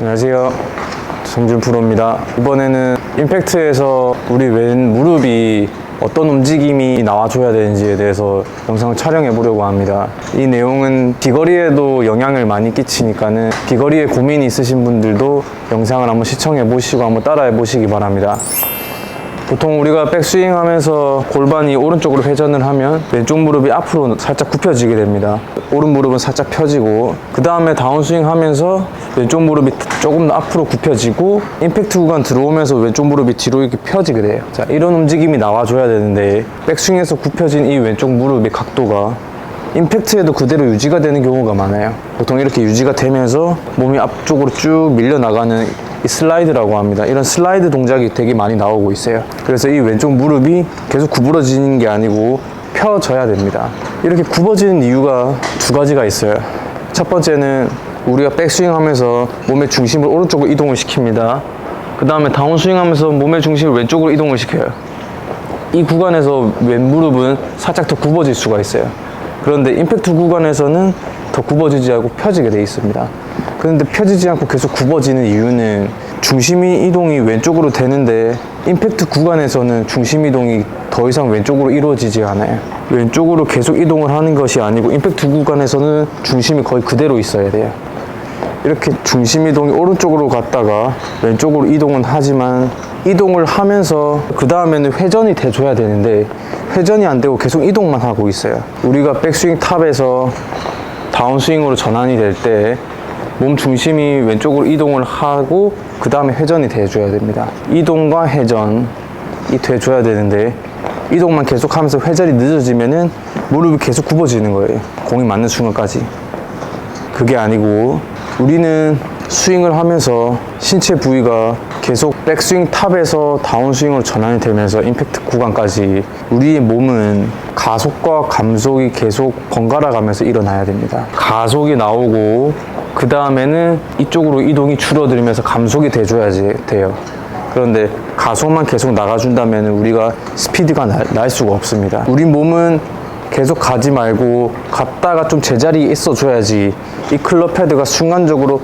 안녕하세요. 정준 프로입니다. 이번에는 임팩트에서 우리 왼 무릎이 어떤 움직임이 나와줘야 되는지에 대해서 영상을 촬영해 보려고 합니다. 이 내용은 비거리에도 영향을 많이 끼치니까는 비거리에 고민이 있으신 분들도 영상을 한번 시청해 보시고 한번 따라해 보시기 바랍니다. 보통 우리가 백스윙 하면서 골반이 오른쪽으로 회전을 하면 왼쪽 무릎이 앞으로 살짝 굽혀지게 됩니다. 오른 무릎은 살짝 펴지고 그 다음에 다운스윙 하면서 왼쪽 무릎이 조금 더 앞으로 굽혀지고 임팩트 구간 들어오면서 왼쪽 무릎이 뒤로 이렇게 펴지게 돼요. 자, 이런 움직임이 나와줘야 되는데 백스윙에서 굽혀진 이 왼쪽 무릎의 각도가 임팩트에도 그대로 유지가 되는 경우가 많아요. 보통 이렇게 유지가 되면서 몸이 앞쪽으로 쭉 밀려나가는 이 슬라이드라고 합니다. 이런 슬라이드 동작이 되게 많이 나오고 있어요. 그래서 이 왼쪽 무릎이 계속 구부러지는 게 아니고 펴져야 됩니다. 이렇게 굽어지는 이유가 두 가지가 있어요. 첫 번째는 우리가 백스윙 하면서 몸의 중심을 오른쪽으로 이동을 시킵니다. 그 다음에 다운스윙 하면서 몸의 중심을 왼쪽으로 이동을 시켜요. 이 구간에서 왼 무릎은 살짝 더 굽어질 수가 있어요. 그런데 임팩트 구간에서는 더 굽어지지 않고 펴지게 돼 있습니다. 그런데 펴지지 않고 계속 굽어지는 이유는 중심이 이동이 왼쪽으로 되는데 임팩트 구간에서는 중심 이동이 더 이상 왼쪽으로 이루어지지 않아요. 왼쪽으로 계속 이동을 하는 것이 아니고 임팩트 구간에서는 중심이 거의 그대로 있어야 돼요. 이렇게 중심 이동이 오른쪽으로 갔다가 왼쪽으로 이동은 하지만 이동을 하면서 그 다음에는 회전이 돼줘야 되는데 회전이 안 되고 계속 이동만 하고 있어요. 우리가 백스윙 탑에서 다운스윙으로 전환이 될 때 몸 중심이 왼쪽으로 이동을 하고 그 다음에 회전이 돼줘야 됩니다. 이동과 회전이 돼줘야 되는데 이동만 계속 하면서 회전이 늦어지면은 무릎이 계속 굽어지는 거예요. 공이 맞는 순간까지. 그게 아니고 우리는 스윙을 하면서 신체 부위가 계속 백스윙 탑에서 다운스윙으로 전환이 되면서 임팩트 구간까지 우리의 몸은 가속과 감속이 계속 번갈아 가면서 일어나야 됩니다. 가속이 나오고 그 다음에는 이쪽으로 이동이 줄어들면서 감속이 돼줘야지 돼요. 그런데 가속만 계속 나가준다면 우리가 스피드가 날, 날 수가 없습니다. 우리 몸은 계속 가지 말고 갔다가 좀 제자리에 있어 줘야지 이 클럽 헤드가 순간적으로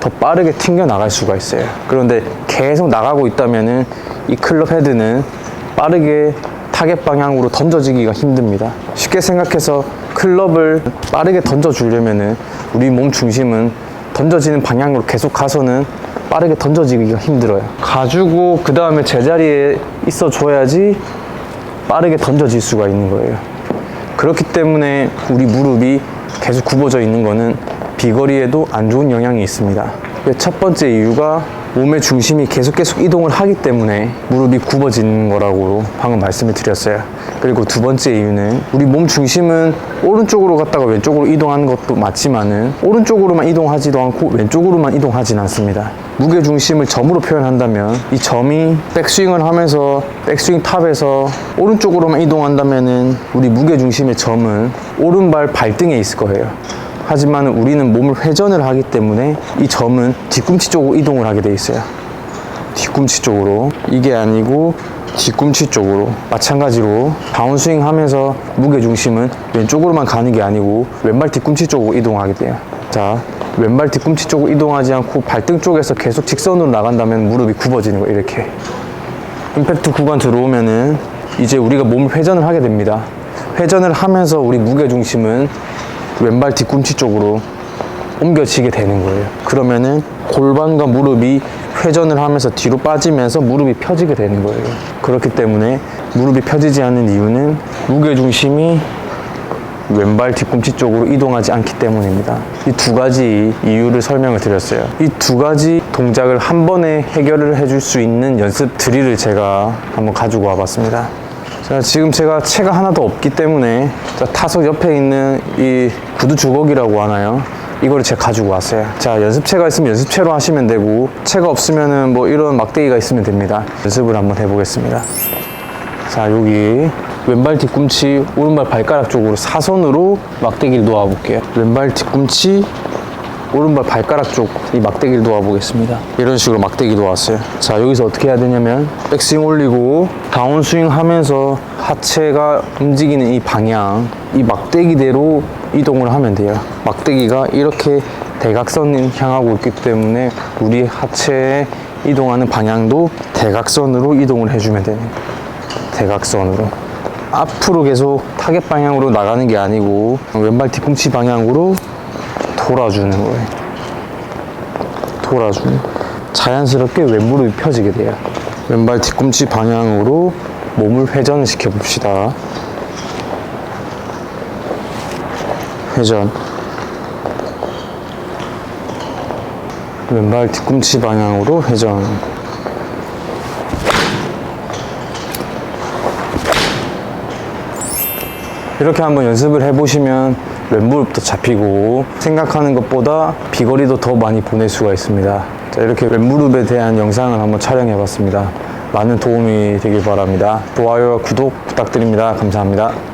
더 빠르게 튕겨 나갈 수가 있어요. 그런데 계속 나가고 있다면은 이 클럽 헤드는 빠르게 타겟 방향으로 던져지기가 힘듭니다. 쉽게 생각해서 클럽을 빠르게 던져주려면은 우리 몸 중심은 던져지는 방향으로 계속 가서는 빠르게 던져지기가 힘들어요. 가지고 그 다음에 제자리에 있어 줘야지 빠르게 던져질 수가 있는 거예요. 그렇기 때문에 우리 무릎이 계속 굽어져 있는 거는 비거리에도 안 좋은 영향이 있습니다. 첫 번째 이유가 몸의 중심이 계속 계속 이동을 하기 때문에 무릎이 굽어지는 거라고 방금 말씀을 드렸어요. 그리고 두 번째 이유는 우리 몸 중심은 오른쪽으로 갔다가 왼쪽으로 이동하는 것도 맞지만은 오른쪽으로만 이동하지도 않고 왼쪽으로만 이동하진 않습니다. 무게 중심을 점으로 표현한다면 이 점이 백스윙을 하면서 백스윙 탑에서 오른쪽으로만 이동한다면은 우리 무게 중심의 점은 오른발 발등에 있을 거예요. 하지만 우리는 몸을 회전을 하기 때문에 이 점은 뒤꿈치 쪽으로 이동을 하게 돼 있어요. 뒤꿈치 쪽으로 이게 아니고 뒤꿈치 쪽으로 마찬가지로 다운스윙 하면서 무게 중심은 왼쪽으로만 가는 게 아니고 왼발 뒤꿈치 쪽으로 이동하게 돼요. 자, 왼발 뒤꿈치 쪽으로 이동하지 않고 발등 쪽에서 계속 직선으로 나간다면 무릎이 굽어지는 거예요. 이렇게. 임팩트 구간 들어오면은 이제 우리가 몸을 회전을 하게 됩니다. 회전을 하면서 우리 무게 중심은 왼발 뒤꿈치 쪽으로 옮겨지게 되는 거예요. 그러면은 골반과 무릎이 회전을 하면서 뒤로 빠지면서 무릎이 펴지게 되는 거예요. 그렇기 때문에 무릎이 펴지지 않는 이유는 무게 중심이 왼발 뒤꿈치 쪽으로 이동하지 않기 때문입니다. 이 두 가지 이유를 설명을 드렸어요. 이 두 가지 동작을 한 번에 해결을 해줄 수 있는 연습 드릴을 제가 한번 가지고 와봤습니다. 자, 지금 제가 채가 하나도 없기 때문에 자, 타석 옆에 있는 이 구두 주걱이라고 하나요? 이거를 제가 가지고 왔어요. 자, 연습채가 있으면 연습채로 하시면 되고, 채가 없으면은 뭐 이런 막대기가 있으면 됩니다. 연습을 한번 해보겠습니다. 자, 여기 왼발 뒤꿈치, 오른발 발가락 쪽으로 사선으로 막대기를 놓아 볼게요. 왼발 뒤꿈치, 오른발 발가락 쪽 이 막대기를 놓아 보겠습니다. 이런 식으로 막대기 놓았어요. 자, 여기서 어떻게 해야 되냐면 백스윙 올리고 다운스윙 하면서 하체가 움직이는 이 방향, 이 막대기대로 이동을 하면 돼요. 막대기가 이렇게 대각선 향하고 있기 때문에 우리 하체에 이동하는 방향도 대각선으로 이동을 해주면 되는. 대각선으로. 앞으로 계속 타겟 방향으로 나가는 게 아니고 왼발 뒤꿈치 방향으로 돌아주는 거예요. 돌아주는. 자연스럽게 왼무릎이 펴지게 돼요. 왼발 뒤꿈치 방향으로 몸을 회전을 시켜 봅시다. 회전. 왼발 뒤꿈치 방향으로 회전. 이렇게 한번 연습을 해보시면 왼무릎도 잡히고 생각하는 것보다 비거리도 더 많이 보낼 수가 있습니다. 자, 이렇게 왼무릎에 대한 영상을 한번 촬영해 봤습니다. 많은 도움이 되길 바랍니다. 좋아요와 구독 부탁드립니다. 감사합니다.